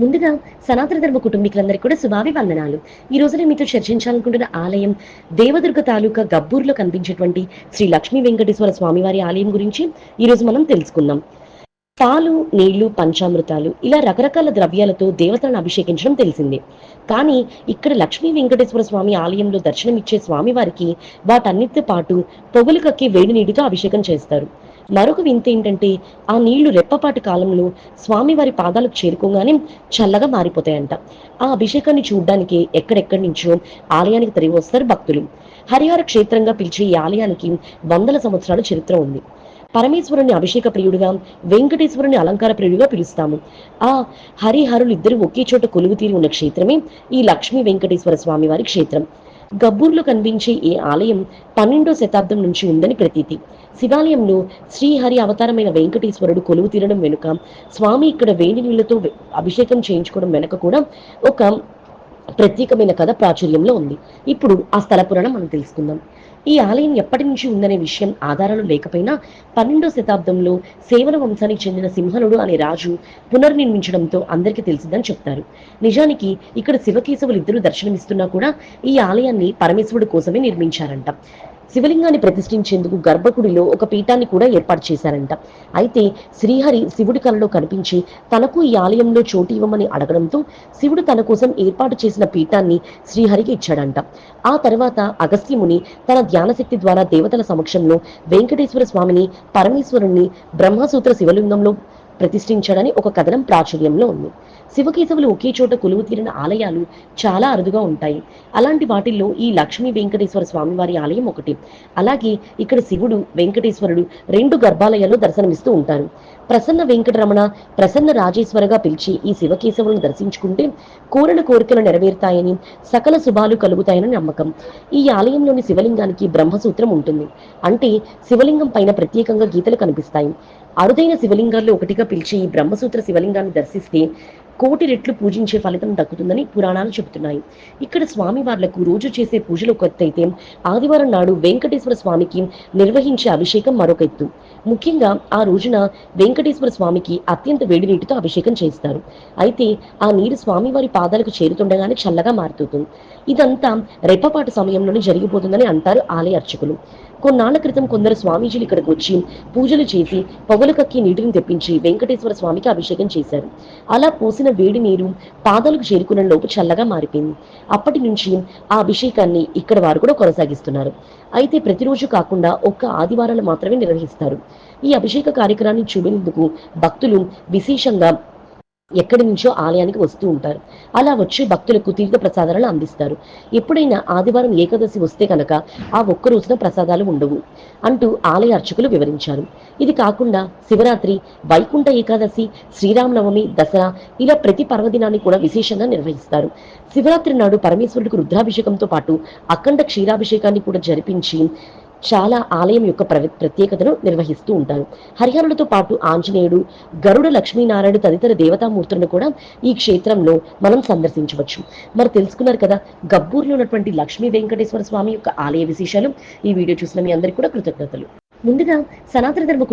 ముందుగా సనాతన ధర్మ కుటుంబీకులందరికీ కూడా శుభాభివందనాలు. ఈ రోజున మీతో చర్చించాలనుకుంటున్న ఆలయం దేవదుర్గ తాలూకా గబ్బూరులో కనిపించేటువంటి శ్రీ లక్ష్మీ వెంకటేశ్వర స్వామివారి ఆలయం గురించి ఈ రోజు మనం తెలుసుకుందాం. పాలు నీళ్ళు పంచామృతాలు ఇలా రకరకాల ద్రవ్యాలతో దేవతలను అభిషేకించడం తెలిసిందే. కానీ ఇక్కడ లక్ష్మీ వెంకటేశ్వర స్వామి ఆలయంలో దర్శనమిచ్చే స్వామివారికి వాటన్నిటితో పాటు పొగలు కక్కి వేడి నీటితో అభిషేకం చేస్తారు. మరొక వింత ఏంటంటే ఆ నీళ్ళు రెప్పపాటి కాలంలో స్వామివారి పాదాలకు చేరుకోగానే చల్లగా మారిపోతాయంట. ఆ అభిషేకాన్ని చూడ్డానికి ఎక్కడెక్కడి నుంచో ఆలయానికి తరిగి వస్తారు భక్తులు. హరిహర క్షేత్రంగా పిలిచే ఈ ఆలయానికి వందల సంవత్సరాల చరిత్ర ఉంది. పరమేశ్వరుని అభిషేక ప్రియుడిగా వెంకటేశ్వరుని అలంకార ప్రియుడిగా పిలుస్తాము. ఆ హరిహరులు ఇద్దరు ఒకే చోట కొలువు తీరి ఉన్న క్షేత్రమే ఈ లక్ష్మీ వెంకటేశ్వర స్వామి వారి క్షేత్రం. గబ్బూర్లో కనిపించే ఈ ఆలయం పన్నెండో శతాబ్దం నుంచి ఉందని ప్రతీతి. శివాలయంలో శ్రీహరి అవతారమైన వెంకటేశ్వరుడు కొలువు తీరడం వెనుక స్వామి ఇక్కడ వేడి నీళ్ళతో అభిషేకం చేయించుకోవడం వెనుక కూడా ఒక ప్రత్యేకమైన కథ ప్రాచుర్యంలో ఉంది. ఇప్పుడు ఆ స్థల పురాణం మనం తెలుసుకుందాం. ఈ ఆలయం ఎప్పటి నుంచి ఉందనే విషయం ఆధారాలు లేకపోయినా పన్నెండో శతాబ్దంలో సేవల వంశానికి చెందిన సింహనుడు అనే రాజు పునర్నిర్మించడంతో అందరికీ తెలిసిందని చెప్తారు. నిజానికి ఇక్కడ శివకేశవులు ఇద్దరు దర్శనమిస్తున్నా కూడా ఈ ఆలయాన్ని పరమేశ్వరుడు కోసమే నిర్మించారంట. శివలింగాన్ని ప్రతిష్ఠించేందుకు గర్భగుడిలో ఒక పీఠాన్ని కూడా ఏర్పాటు చేశారంట. అయితే శ్రీహరి శివుడి కలలో కనిపించి తనకు ఈ ఆలయంలో చోటు ఇవ్వమని అడగడంతో శివుడు తన కోసం ఏర్పాటు చేసిన పీఠాన్ని శ్రీహరికి ఇచ్చాడంట. ఆ తర్వాత అగస్త్యముని తన ధ్యానశక్తి ద్వారా దేవతల సమక్షంలో వెంకటేశ్వర స్వామిని పరమేశ్వరుణ్ణి బ్రహ్మసూత్ర శివలింగంలో ప్రతిష్ఠించాడని ఒక కథనం ప్రాచుర్యంలో ఉంది. శివకేశవులు ఒకే చోట కొలువు తీరిన ఆలయాలు చాలా అరుదుగా ఉంటాయి. అలాంటి వాటిల్లో ఈ లక్ష్మీ వెంకటేశ్వర స్వామివారి ఆలయం ఒకటి. అలాగే ఇక్కడ శివుడు వెంకటేశ్వరుడు రెండు గర్భాలయాల్లో దర్శనమిస్తూ ఉంటారు. ప్రసన్న వెంకటరమణ ప్రసన్న రాజేశ్వరగా పిలిచి ఈ శివకేశవులను దర్శించుకుంటే కోరిన కోరికలు నెరవేరుతాయని సకల శుభాలు కలుగుతాయని నమ్మకం. ఈ ఆలయంలోని శివలింగానికి బ్రహ్మసూత్రం ఉంటుంది. అంటే శివలింగం పైన ప్రత్యేకంగా గీతలు కనిపిస్తాయి. అరుదైన శివలింగాల్లో ఒకటిగా పిలిచి ఈ బ్రహ్మసూత్ర శివలింగాన్ని దర్శిస్తే కోటి రెట్లు పూజించే ఫలితం దక్కుతుందని పురాణాలు చెబుతున్నాయి. ఇక్కడ స్వామివార్లకు రోజు చేసే పూజలు ఒక అయితే ఆదివారం నాడు వెంకటేశ్వర స్వామికి నిర్వహించే అభిషేకం మరొక ఎత్తు. ముఖ్యంగా ఆ రోజున వెంకటేశ్వర స్వామికి అత్యంత వేడి నీటితో అభిషేకం చేస్తారు అయితే ఆ నీరు స్వామివారి పాదాలకు చేరుతుండగానే చల్లగా మారుతుంది. ఇదంతా రెప్పపాటు సమయంలోనే జరిగిపోతుందని అంటారు ఆలయ అర్చకులు. కొన్నాళ్ళ క్రితం కొందరు స్వామీజీలు ఇక్కడికి వచ్చి పూజలు చేసి పొగలు కక్కి నీటిని తెప్పించి వెంకటేశ్వర స్వామికి అభిషేకం చేశారు. అలా పోసిన వేడి నీరు పాదాలకు చేరుకున్న లోపు చల్లగా మారిపోయింది. అప్పటి నుంచి ఆ అభిషేకాన్ని ఇక్కడ వారు కూడా కొనసాగిస్తున్నారు. అయితే ప్రతిరోజు కాకుండా ఒక్క ఆదివారాలు మాత్రమే నిర్వహిస్తారు. ఈ అభిషేక కార్యక్రమాన్ని చూడేందుకు భక్తులు విశేషంగా ఎక్కడి నుంచో ఆలయానికి వస్తూ ఉంటారు. అలా వచ్చి భక్తులకు తీర్థ ప్రసాదాలను అందిస్తారు. ఎప్పుడైనా ఆదివారం ఏకాదశి వస్తే కనుక ఆ ఒక్క రోజున ప్రసాదాలు ఉండవు అంటూ ఆలయ అర్చకులు వివరించారు. ఇది కాకుండా శివరాత్రి వైకుంఠ ఏకాదశి శ్రీరామనవమి దసరా ఇలా ప్రతి పర్వదినాన్ని కూడా విశేషంగా నిర్వహిస్తారు. శివరాత్రి నాడు పరమేశ్వరుడికి రుద్రాభిషేకంతో పాటు అఖండ క్షీరాభిషేకాన్ని కూడా జరిపించి చాలా ఆలయం యొక్క ప్ర ప్రత్యేకతను నిర్వహిస్తూ ఉంటారు. హరిహరులతో పాటు ఆంజనేయుడు గరుడ లక్ష్మీనారాయణ తదితర దేవతామూర్తులను కూడా ఈ క్షేత్రంలో మనం సందర్శించవచ్చు. మరి తెలుసుకున్నారు కదా గబ్బూర్లో ఉన్నటువంటి లక్ష్మీ వెంకటేశ్వర స్వామి యొక్క ఆలయ విశేషాలు. ఈ వీడియో చూసిన మీ అందరికీ కూడా కృతజ్ఞతలు. ముందుగా సనాతన ధర్మ